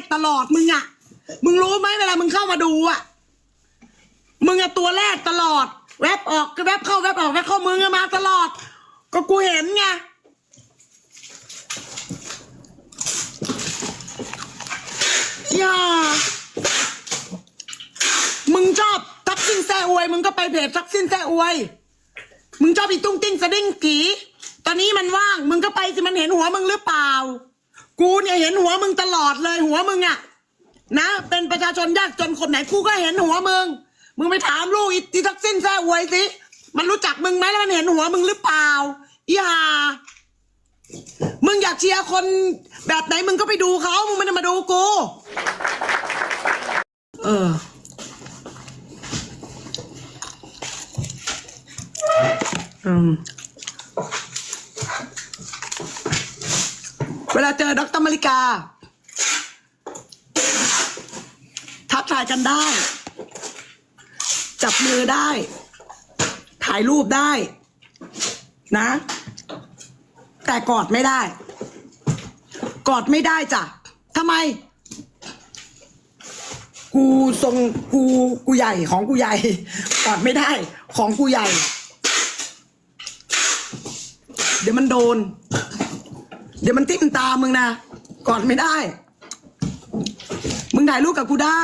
กตลอดมึงอะมึงรู้ไหมเวลามึงเข้ามาดูอะมึงอะตัวแรกตลอด แวบออกก็แวบเข้าแวบออกแวบเข้ามึงอะมาตลอด ก็กูเห็นไงอย่ามึงชอบทักซินแซ่อวย มึงก็ไปเพจทักซินแซ่อวย มึงชอบอีตุ้งติ้งสะดิ้งกีตอนนี้มันว่าง มึงก็ไปสิมันเห็นหัวมึงหรือเปล่า กูเนี่ยเห็นหัวมึงตลอดเลย หัวมึงอะนะ เป็นประชาชนยากจนคนไหนกูก็เห็นหัวมึง มึงไปถามลูกอีอีทักซินแซ่อวยสิมันรู้จักมึงไหมแล้วมันเห็นหัวมึงหรือเปล่าอีหามึงอยากเชียร์คนแบบไหนมึงก็ไปดูเขามึงไม่ได้มาดูกู เออ อืม วลาเจอดรมาริกา ทักทายกันได้ จับมือได้ ถ่ายรูปได้ นะ แต่กอดไม่ได้ กอดไม่ได้จ้ะทำไม กูทรงกูกูใหญ่ของกูใหญ่ กอดไม่ได้ ของกูใหญ่ เดี๋ยวมันโดน เดี๋ยวมันทิ่มตามึงนะกอดไม่ได้ มึงถ่ายรูปกับกูได้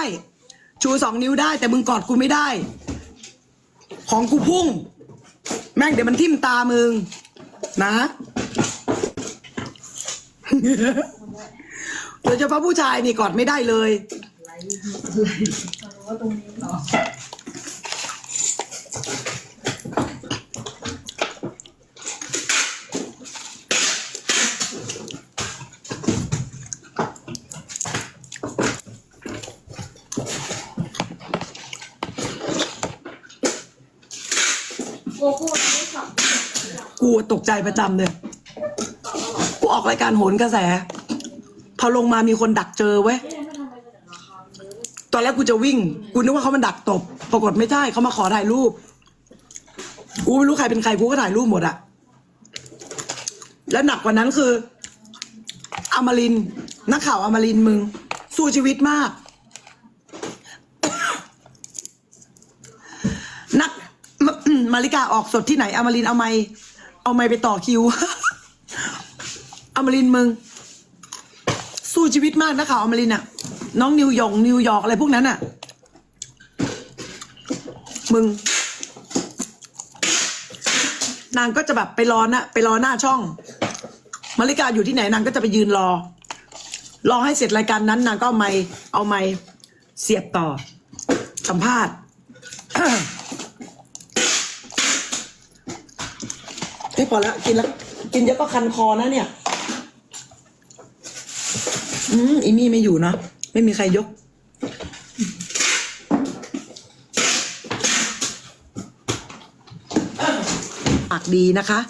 ชูสองนิ้วได้ แต่มึงกอดกูไม่ได้ ของกูพุ่ง แม่งเดี๋ยวมันทิ่มตามึง นะโดยเฉพาะผู้ชายนี่กอดไม่ได้เลย โกโก้ไม่ขับ กู ตกใจประจำเลยกูออกรายการโหนกระแส พอลงมามีคนดักเจอเว้ยตอนแรกกูจะวิ่ง กูนึกว่าเขามันดักตบ ปรากฏไม่ใช่เขามาขอถ่ายรูป กูไม่รู้ใครเป็นใครกูก็ถ่ายรูปหมดอะแล้วหนักกว่านั้นคืออมรินนักข่าวอมรินมึง สู้ชีวิตมาก นักมมาริกาออกสดที่ไหนอมรินเอาไม้ เอาไม้ไปต่อคิว อมรินมึง สู้ชีวิตมากนะข่าวอมรินอะน้องนิวยองนิวยอร์กอะไรพวกนั้นอะมึง นางก็จะแบบไปรอนะไปรอหน้าช่องมาริกาอยู่ที่ไหนนางก็จะไปยืนรอ รอให้เสร็จรายการนั้นนางก็เอาไม้เอาไม้เสียบต่อ สัมภาษณ์ ไม่พอแล้วกินแล้วกินเยอะก็คันคอนะเนี่ย อืมอีมี่ไม่อยู่เนอะไม่มีใครยก ปากดีนะคะ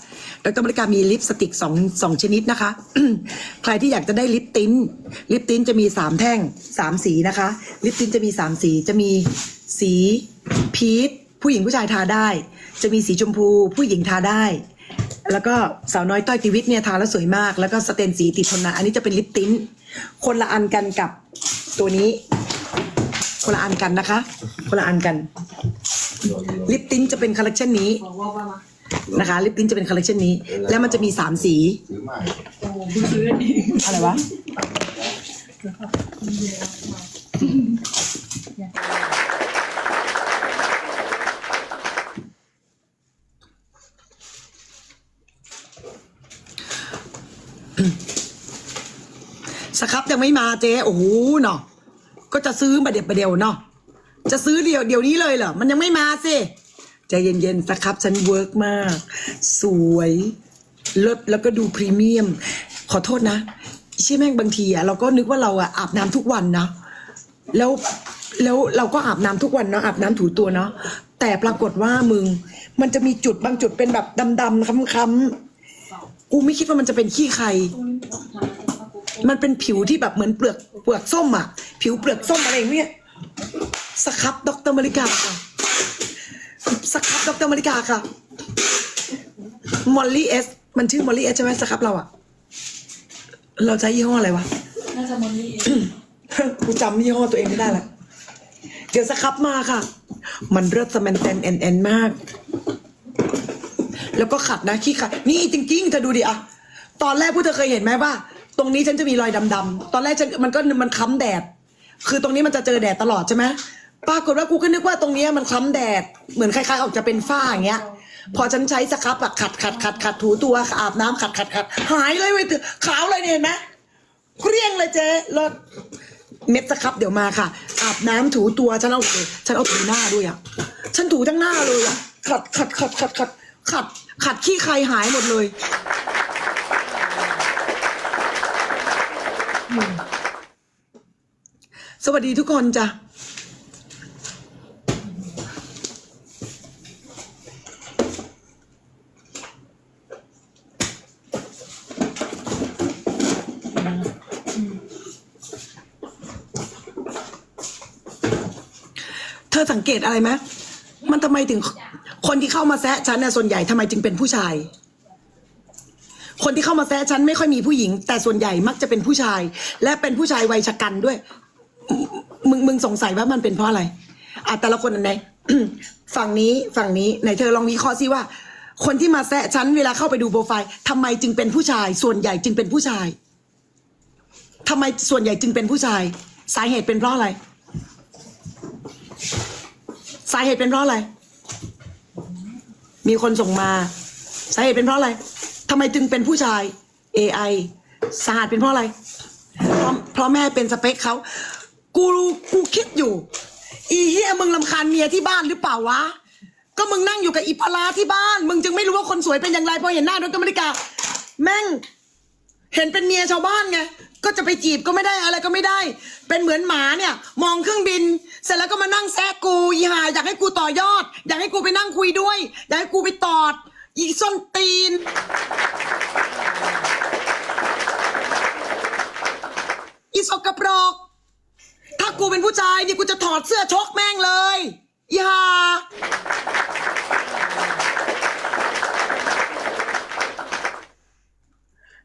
ดรบริการมีลิปสติกสองสองชนิดนะคะ ใครที่อยากจะได้ลิปติ้น ลิปติ้นจะมีสามแท่งสามสีนะคะ ลิปติ้นจะมีสามสี จะมีสีพีชผู้หญิงผู้ชายทาได้ จะมีสีชมพู ผู้หญิงทาได้ แล้วก็สาวน้อยต้อยติวิทย์เนี่ยทาแล้วสวยมาก แล้วก็สเตนสีติดทนนานอันนี้จะเป็นลิปติ้น คนละอันกันกับตัวนี้ คนละอันกันนะคะ คนละอันกัน ลิปติ้นจะเป็นคอลเลคชันนี้นะคะลิปติ้นจะเป็นคอลเลคชันนี้ แล้วมันจะมีสามสีอใหม่โอ้เพิ่งซื้ออันนี้อะไรวะ สครับยังไม่มาเจ๊โอ้โหเนาะก็จะซื้อมาเดี๋ยวประเดี๋ยวเนาะจะซื้อเดี๋ยวเดี๋ยวนี้เลยเหรอมันยังไม่มาสิใจเย็นๆสครับฉันเวิร์กมาก สวยเลิศแล้วก็ดูพรีเมียม ขอโทษนะใช่แม่งบางทีอะเราก็นึกว่าเราอะอาบน้ำทุกวันนะแล้วแล้วเราก็อาบน้ำทุกวันเนาะอาบน้ำถูตัวเนาะแต่ปรากฏว่ามึง มันจะมีจุดบางจุดเป็นแบบดำๆค้ำๆกูไม่คิดว่ามันจะเป็นขี้ใคร มันเป็นผิวที่แบบเหมือนเปลือกเปลือกส้มอะ ผิวเปลือกส้มอะไรอย่างเงี้ยสครับดรมาริกาค่ะสครับดรมาริกาค่ะมอลลี่เอสมันชื่อมอลลี่เอสใช่ไหมสครับเราอะ เราใช้ยี่ห้ออะไรวะน่าจะมันนี่เองกูจำยี่ห้อตัวเองไม่ได้ละเดี๋ยวสครับมาค่ะ มันเลิศสแมนแตนแอนแอนมาก แล้วก็ขัดนะขี้ขัด นี่จริงๆเธอดูดิอะตอนแรกพวกเธอเคยเห็นไหมว่า ตรงนี้ฉันจะมีรอยดำๆตอนแรกฉันมันก็มันค้ำแดด คือตรงนี้มันจะเจอแดดตลอดใช่ไหมปรากฏว่ากูก็นึกว่าตรงนี้มันค้ำแดดเหมือนคล้ายๆออกจะเป็นฝ้าอย่างเงี้ย พอฉันใช้สครับอะขัดขัดขัดขัดถูตัวอาบน้ำขัดขัดขัดหายเลยเว้ยขาวเลยเนี่ยเห็นไหมเกลี้ยงเลยเจ๊รถเม็ดสครับเดี๋ยวมาค่ะ อาบน้ำถูตัวฉันเอาฉันเอาถูหน้าด้วยอะฉันถูทั้งหน้าเลยอะขัดขัดขัดขัดขัดขัดขัดขี้ใครหายหมดเลย สวัสดีทุกคนจ้ะเธอสังเกตอะไรไหมมันทำไมถึงคนที่เข้ามาแซะฉันเนี่ยส่วนใหญ่ทำไมจึงเป็นผู้ชาย คนที่เข้ามาแซะฉันไม่ค่อยมีผู้หญิง แต่ส่วนใหญ่มักจะเป็นผู้ชาย และเป็นผู้ชายวัยชะกันด้วย มึงมึงสงสัยว่ามันเป็นเพราะอะไรอะแต่ละคนไหนฝั่งนี้ฝั่งนี้ไหนเธอลองวิเคราะห์ซิว่า คนที่มาแซะฉันเวลาเข้าไปดูโปรไฟล์ทำไมจึงเป็นผู้ชาย ส่วนใหญ่จึงเป็นผู้ชายทำไมส่วนใหญ่จึงเป็นผู้ชาย สาเหตุเป็นเพราะอะไร สาเหตุเป็นเพราะอะไร มีคนส่งมา สาเหตุเป็นเพราะอะไรำไมจึงเป็นผู้ชาย AI สาหตุเป็นเพราะอะไร เพราะเพราะแม่เป็นสเปคเขากูกูคิดอยู่ อีเฮียมึงลำคาญเมียที่บ้านหรือเปล่าวะ ก็มึงนั่งอยู่กับอีปลาที่บ้าน มึงจึงไม่รู้ว่าคนสวยเป็นอย่างไรพอเห็นหน้าดรมริกา แม่ง เห็นเป็นเมียชาวบ้านไงก็จะไปจีบก็ไม่ได้อะไรก็ไม่ได้ เป็นเหมือนหมาเนี่ย มองเครื่องบิน เสร็จแล้วก็มานั่งแซะกูอีห่าอยากให้กูต่อยอด อยากให้กูไปนั่งคุยด้วย อยากให้กูไปตอด อีส้นตีน อีสกปรก ถ้ากูเป็นผู้ชายนี่กูจะถอดเสื้อชกแม่งเลยอีห่า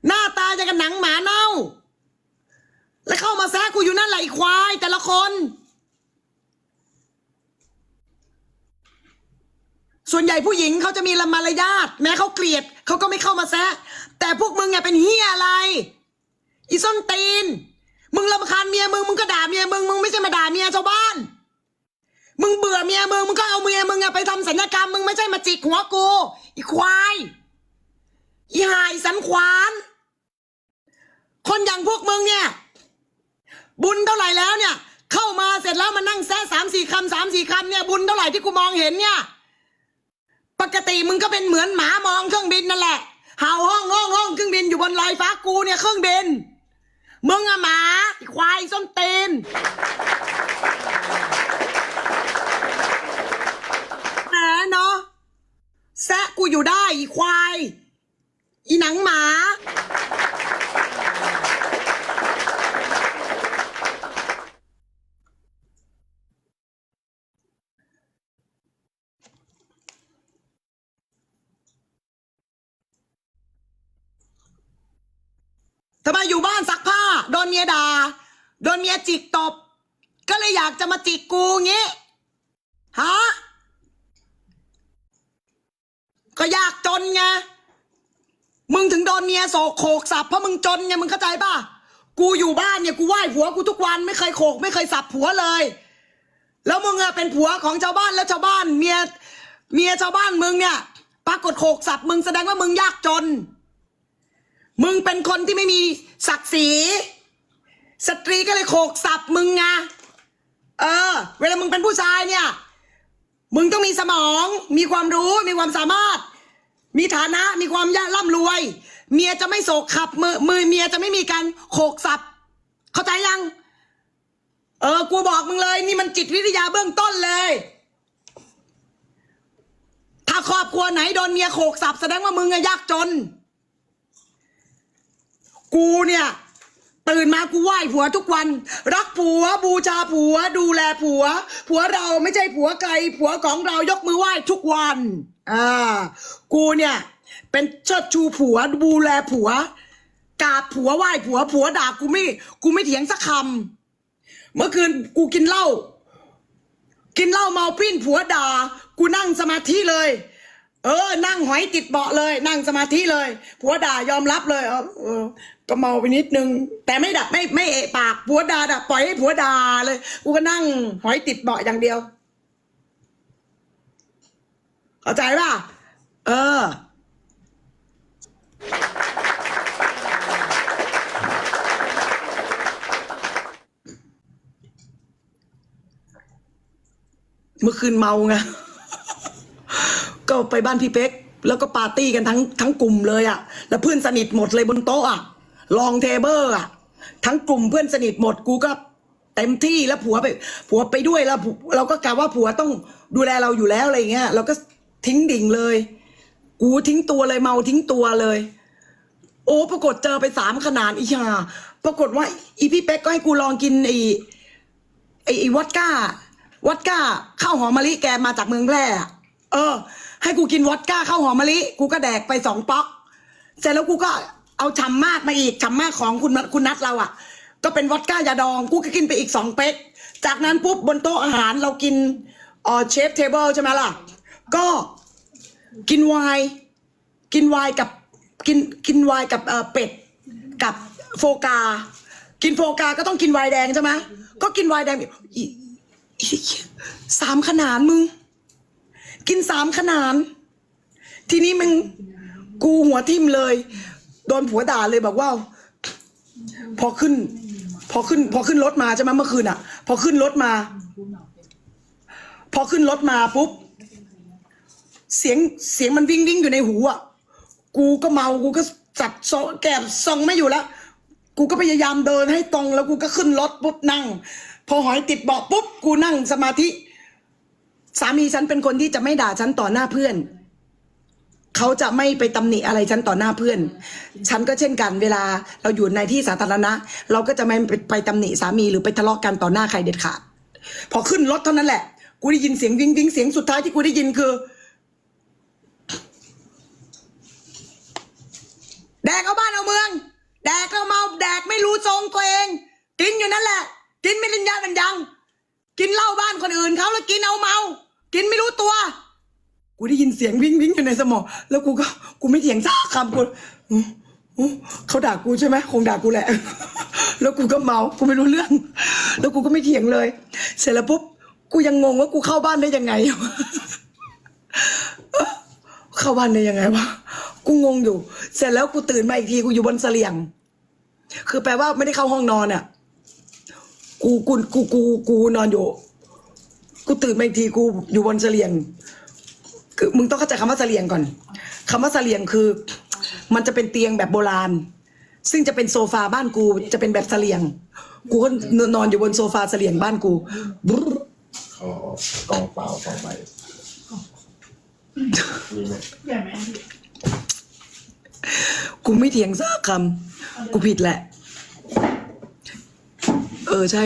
หน้าตาอย่างกับหนังหมาเน่า แล้วเข้ามาแซะกูอยู่นั่นแหละอีควายแต่ละคน ส่วนใหญ่ผู้หญิงเขาจะมีละมารยาทแม้เขาเกลียดเขาก็ไม่เข้ามาแซะ แต่พวกมึงเนี่ยเป็นเฮียอะไร อีส้นตีน มึงรำคาญเมียมึงมึงก็ด่าเมียมึงมึงไม่ใช่มาด่าเมียชาวบ้าน มึงเบื่อเมียมึงมึงก็เอาเมียมึงไปทำสัญญกรรมมึงไม่ใช่มาจิกหัวกู อีควายอีหายสันขวาน คนอย่างพวกมึงเนี่ย บุญเท่าไหร่แล้วเนี่ย เข้ามาเสร็จแล้วมานั่งแซะสามสี่คำสามสี่คำเนี่ยบุญเท่าไหร่ที่กูมองเห็นเนี่ย ปกติมึงก็เป็นเหมือนหมามองเครื่องบินนั่นแหละเห่าห้องห้องห้องเครื่องบินอยู่บนลอยฟ้ากูเนี่ยเครื่องบิน มึงอะหมาไอ้ควายส้นตีนแหมเนาะแซะกูอยู่ได้อีควาย อีหนังหมา ทำไมอยู่บ้านซักผ้า โดนเมียด่า โดนเมียจิกตบ ก็เลยอยากจะมาจิกกูงี้ฮะก็อยากจนไงมึงถึงโดนเมียโศกโขกสับเพราะมึงจนไงมึงเข้าใจป่ะกูอยู่บ้านเนี่ยกูไหว้ผัวกูทุกวันไม่เคยโขก ไม่เคยสับผัวเลย แล้วมึงอะเป็นผัวของชาวบ้านแล้วชาวบ้าน เมียเมียชาวบ้านมึงเนี่ย ปรากฏโขกสับมึงแสดงว่ามึงยากจน มึงเป็นคนที่ไม่มีศักดิ์ศรี สตรีก็เลยโขกสับมึงไงเออ เวลามึงเป็นผู้ชายเนี่ย มึงต้องมีสมอง มีความรู้ มีความสามารถ มีฐานะ มีความยากร่ำรวย เมียจะไม่โศกขับมือมือเมียจะไม่มีการโขกสับ เข้าใจยัง เออ กูบอกมึงเลย นี่มันจิตวิทยาเบื้องต้นเลย ถ้าครอบครัวไหนโดนเมียโขกสับแสดงว่ามึงอะยากจน กูเนี่ย ตื่นมากูไหว้ผัวทุกวัน รักผัวบูชาผัว ดูแลผัว ผัวเราไม่ใช่ผัวไกลผัวของเรายกมือไหว้ทุกวันอ่ากูเนี่ย เป็นเชิดชูผัวดูแลผัวกราบผัวไหว้ผัวผัวด่ากูไม่ กูไม่เถียงสักคำเมื่อคืนกูกินเหล้ากินเหล้าเมาปิ้นผัวด่า กูนั่งสมาธิเลย เออ นั่งหอยติดเบาะเลย นั่งสมาธิเลย ผัวด่ายอมรับเลยเออ ก็เมาไปนิดนึง แต่ไม่ดับไม่ไม่เอะปากผัวดาด่าปล่อยให้ผัวดาเลย กูก็นั่งหอยติดเบาะอย่างเดียว เข้าใจป่ะ เออ เมื่อคืนเมาไง ก็ไปบ้านพี่เป๊ก แล้วก็ปาร์ตี้กันทั้งทั้งกลุ่มเลยอะ่ะ แล้วเพื่อนสนิทหมดเลยบนโต๊ะอะ่ะ ลองเทเบิลอะทั้งกลุ่มเพื่อนสนิทหมดกูก็เต็มที่แล้วผัวไป ผัวไปด้วยแล้วเราก็กะว่าผัวต้องดูแลเราอยู่แล้วอะไรเงี้ยเราก็ทิ้งดิ่งเลย กูทิ้งตัวเลยเมาทิ้งตัวเลย โอ้ปรากฏเจอไปสามขนาดอีห่าปรากฏว่า อีพี่เป๊กก็ให้กูลองกินไอไอ้ไอ้วอดก้าวอดก้าข้าวหอมมะลิแกมาจากเมืองแพร่เออ ให้กูกินวอดก้าข้าวหอมมะลิ กูก็แดกไปสองป๊อก เสร็จแล้วกูก็ เอาฉ่ำมากมาอีกฉ่ำมากของคุณคุณนัทเราอะ่ะ ก็เป็นวอดก้ายาดองกูก็กินไปอีกสองเป๊ก จากนั้นปุ๊บบนโต๊ะอาหารเรากินเออเชฟเทเบิลใช่ไหมล่ะ ก็กินไวน์กินไวน์กับกินกินไวน์กับเออเป็ดกับโฟกา กินโฟกาก็ต้องกินไวน์แดงใช่ไหมก็กินไวน์แดงอีอีอีสามขนาดมึง กินสามขนาดทีนี้มึงกูหัวทิ่มเลย โดนผัวด่าเลยบอกว่า พอขึ้น พอขึ้น พอขึ้นรถมาใช่ไหมเมื่อคืนอะ พอขึ้นรถมา พอขึ้นรถมาปุ๊บเสียงเสียงมันวิ่งวิ่งอยู่ในหูอะกูก็เมากูก็จัดโซแกบซองไม่อยู่แล้วกูก็พยายามเดินให้ตรงแล้วกูก็ขึ้นรถปุ๊บนั่ง พอหอยติดเบาะปุ๊บกูนั่งสมาธิ สามีฉันเป็นคนที่จะไม่ด่าฉันต่อหน้าเพื่อน เขาจะไม่ไปตำหนิอะไรฉันต่อหน้าเพื่อน ฉันก็เช่นกันเวลาเราอยู่ในที่สาธารณะ เราก็จะไม่ไปไปตำหนิสามีหรือไปทะเลาะกันต่อหน้าใครเด็ดขาด พอขึ้นรถเท่านั้นแหละ กูได้ยินเสียงวิ่งวิ่งเสียงสุดท้ายที่กูได้ยินคือ แดกเอาบ้านเอาเมือง แดกเอาเมาแดกไม่รู้ทรงตัวเอง กินอยู่นั่นแหละ กินไม่ลินยากันยัง กินเหล้าบ้านคนอื่นเขาแล้วกินเอาเมา กินไม่รู้ตัว กูได้ยินเสียงวิ่งวิ่งอยู่ในสมอง แล้วกูก็กูไม่เถียงสักคำกูอื้อู้เขาด่ากูใช่ไหมคงด่ากูแหละ แล้วกูก็เมากูไม่รู้เรื่อง แล้วกูก็ไม่เถียงเลย เสร็จแล้วปุ๊บกูยังงงว่ากูเข้าบ้านได้ยังไงเข้าบ้านได้ยังไงวะกูงงอยู่ เสร็จแล้วกูตื่นมาอีกทีกูอยู่บนเสลียง คือแปลว่าไม่ได้เข้าห้องนอนอะกูกูกูกูกูนอนอยู่ กูตื่นมาอีกทีกูอยู่บนเสลียง คือมึงต้องเข้าใจคำว่าเสลียงก่อนคำว่าเสลียงคือ มันจะเป็นเตียงแบบโบราณ ซึ่งจะเป็นโซฟาบ้านกูจะเป็นแบบเสลียง กูก็นอนอยู่บนโซฟาเสลียงบ้านกูบรึ๊ดเอากองเปล่าสองใบมีไหมใหญ่ไหมพี่กูไม่เถียงสักคำกูผิดแหละ เออใช่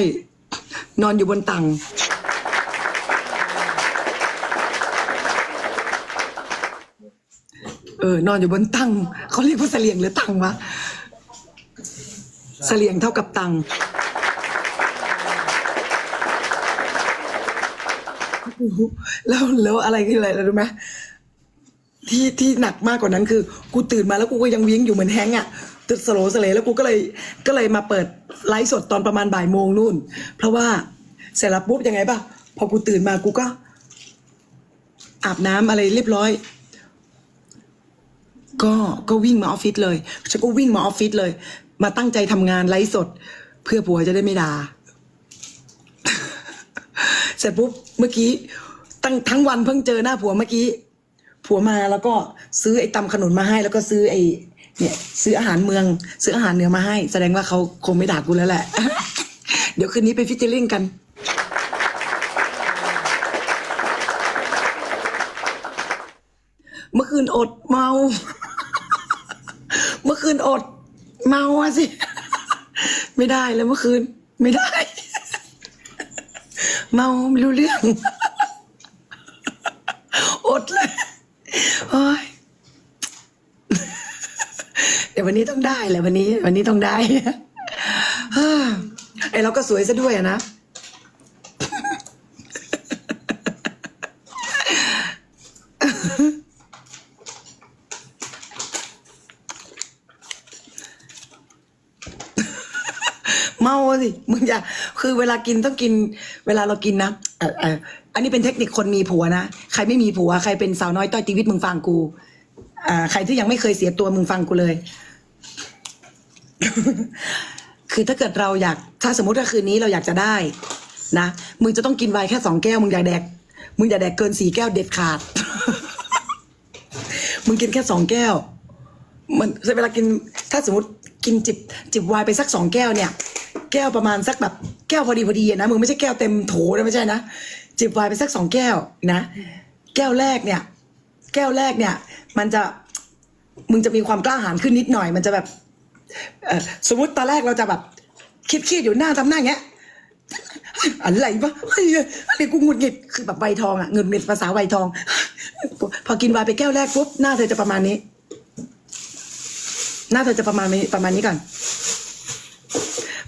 นอนอยู่บนตัง เออนอนอยู่บนตังเขาเรียกว่าเสลียงหรือตังวะเสลียงเท่ากับตังโอ้โหแล้วแล้วอะไรคืออะไรรู้ไหมที่ที่หนักมากกว่านั้นคือ กูตื่นมาแล้วกูก็ยังเวียงอยู่เหมือนแฮงก์อะตึกสโลสเลแล้วกูก็เลยก็เลยมาเปิดไลฟ์สดตอนประมาณบ่ายโมงนู่น เพราะว่าเสร็จแล้วปุ๊บยังไงป่ะพอกูตื่นมากูก็ อาบน้ำอะไรเรียบร้อย ก็ก็วิ่งมาออฟฟิศเลยฉันก็วิ่งมาออฟฟิศเลย มาตั้งใจทำงานไลฟ์สด เพื่อผัวจะได้ไม่ด่าเสร็จปุ๊บเมื่อกี้ตั้งทั้งวันเพิ่งเจอหน้าผัวเมื่อกี้ ผัวมาแล้วก็ซื้อไอ้ตำขนุนมาให้ แล้วก็ซื้อไอ้เนี่ยซื้ออาหารเมือง ซื้ออาหารเหนือมาให้ แสดงว่าเขาคงไม่ด่ากูแล้วแหละ เดี๋ยวคืนนี้ไปฟิชเชอร์ลิงกัน เมื่อคืนอดเมา คืนอด เมาอะสิ ไม่ได้เลยเมื่อคืน ไม่ได้ เมาไม่รู้เรื่อง อดเลยโอ้ยเดี๋ยววันนี้ต้องได้แหละวันนี้ วันนี้ต้องได้ไอเราก็สวยซะด้วยอะนะ เมาสิมึงอย่าคือเวลากินต้องกิน เวลาเรากินนะเออเอออันนี้เป็นเทคนิคคนมีผัวนะใครไม่มีผัวใครเป็นสาวน้อยต้อยชีวิตมึงฟังกูอ่าใครที่ยังไม่เคยเสียตัวมึงฟังกูเลย คือถ้าเกิดเราอยากถ้าสมมติว่าคืนนี้เราอยากจะได้นะมึงจะต้องกินไวน์แค่สองแก้วมึงอย่าแดกมึงอย่าแดกเกินสี่แก้วเด็ดขาด มึงกินแค่สองแก้ว มันเวลากินถ้าสมมติกินจิบจิบไวน์ไปสักสองแก้วเนี่ย แก้วประมาณสักแบบแก้วพอดีพอดีนะมึงไม่ใช่แก้วเต็มโถนะไม่ใช่นะจิบไวน์ไปสักสองแก้วนะ แก้วแรกเนี่ย แก้วแรกเนี่ย มันจะมึงจะมีความกล้าหาญขึ้นนิดหน่อย มันจะแบบเอสมมติตอนแรกเราจะแบบคิดเครียดอยู่หน้าทำหน้างเงี้ยอะไรวะเฮ้ยอะไรกูหงุดหงิดคือแบบใบทองอะหงุดหงิดภาษาใบทอง พอกินไวน์ไปแก้วแรกปุ๊บหน้าเธอจะประมาณนี้ หน้าเธอจะประมาณนี้ประมาณนี้ก่อน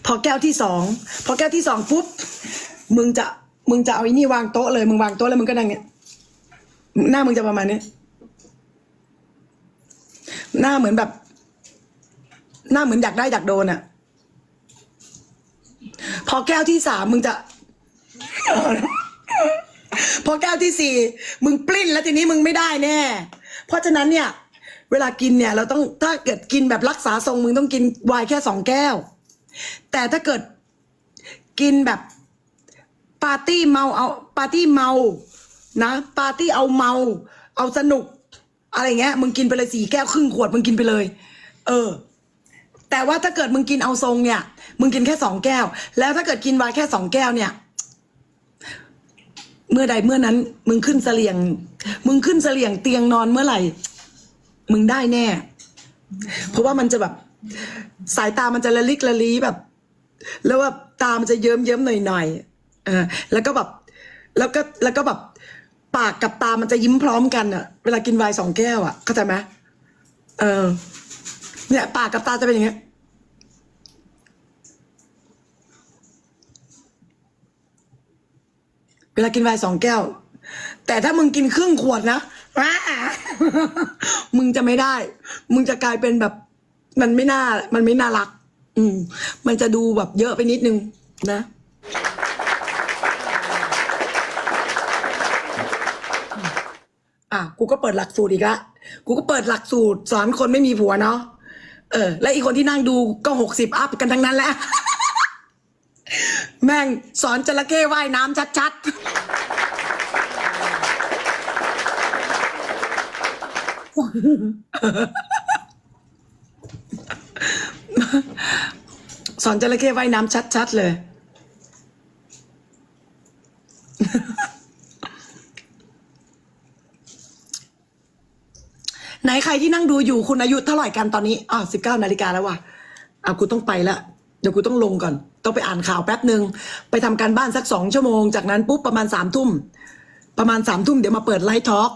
พอแก้วที่สองพอแก้วที่สองปุ๊บมึงจะมึงจะเอาไอ้นี่วางโต๊ะเลยมึงวางโต๊ะแล้วมึงก็นั่งเงี้ยหน้ามึงจะประมาณนี้หน้าเหมือนแบบ หน้าเหมือนอยากได้อยากโดนอะพอแก้วที่สามมึงจะ พอแก้วที่สี่มึงปลิ้นแล้วทีนี้มึงไม่ได้แน่ เพราะฉะนั้นเนี่ย เวลากินเนี่ย เราต้องถ้าเกิดกินแบบรักษาทรงมึงต้องกินวน์แค่สองแก้ว แต่ถ้าเกิดกินแบบปาร์ตี้เมาเอาปาร์ตี้เมานะปาร์ตี้เอาเมา เอาสนุก อะไรเงี้ยมึงกินไปเลยสี่แก้วครึ่งขวดมึงกินไปเลย เออ แต่ว่าถ้าเกิดมึงกินเอาทรงเนี่ย มึงกินแค่สองแก้ว แล้วถ้าเกิดกินไวน์แค่สองแก้วเนี่ย เมื่อใดเมื่อนั้น มึงขึ้นเสลียง มึงขึ้นเสลียงเตียงนอนเมื่อไหร่ มึงได้แน่ เพราะว่ามันจะแบบ สายตามันจะระลิกระลีแบบ แล้วว่าตามันจะเยิ้มเยิ้มหน่อยหน่อยเออแล้วก็แบบ แล้วก็แล้วก็แบบ ปากกับตามันจะยิ้มพร้อมกันอะเวลากินไวน์สองแก้วอะเข้าใจไหมเออ เนี่ย ปากกับตาจะเป็นอย่างเงี้ยเวลากินไวน์สองแก้ว แต่ถ้ามึงกินครึ่งขวดนะมึงจะไม่ได้ มึงจะกลายเป็นแบบ มันไม่น่า มันไม่น่ารัก อืม มันจะดูแบบเยอะไปนิดนึงนะอะกูก็เปิดหลักสูตรอีกละกูก็เปิดหลักสูตรสอนคนไม่มีผัวเนาะเออ และอีกคนที่นั่งดูก็หกสิบอัพกันทั้งนั้นแหละ แม่งสอนจระเข้ว่ายน้ำชัดๆ สอนจระเข้ว่ายน้ำชัด ๆ เลย ไหนใครที่นั่งดูอยู่คุณอายุเท่าไหร่กันตอนนี้อ่าสิบเก้านาฬิกาแล้วว่ะอะกูต้องไปละเดี๋ยวกูต้องลงก่อน ต้องไปอ่านข่าวแป๊บหนึ่งไปทำการบ้านสักสองชั่วโมง จากนั้นปุ๊บประมาณสามทุ่ม ประมาณสามทุ่มเดี๋ยวมาเปิดไลฟ์ทอล์ก